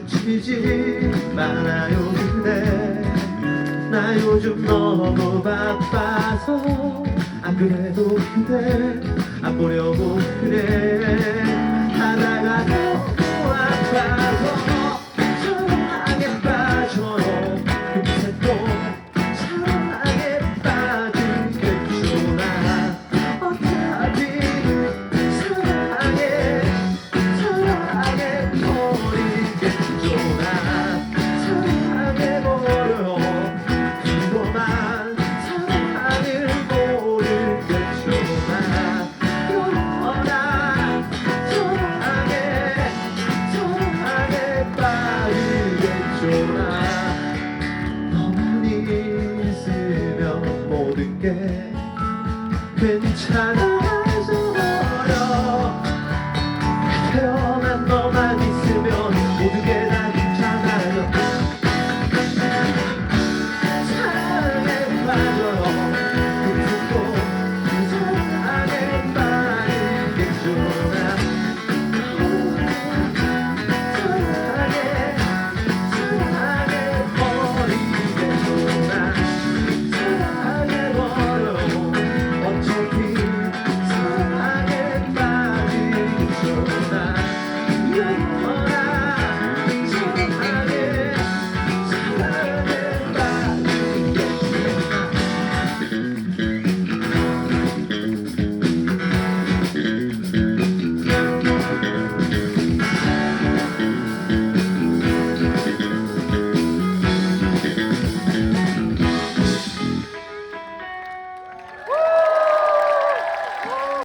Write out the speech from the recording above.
스치지 말아요. 근데 나 요즘 너무 바빠서 안 그래도 근데 안 보려고 그래. 괜찮아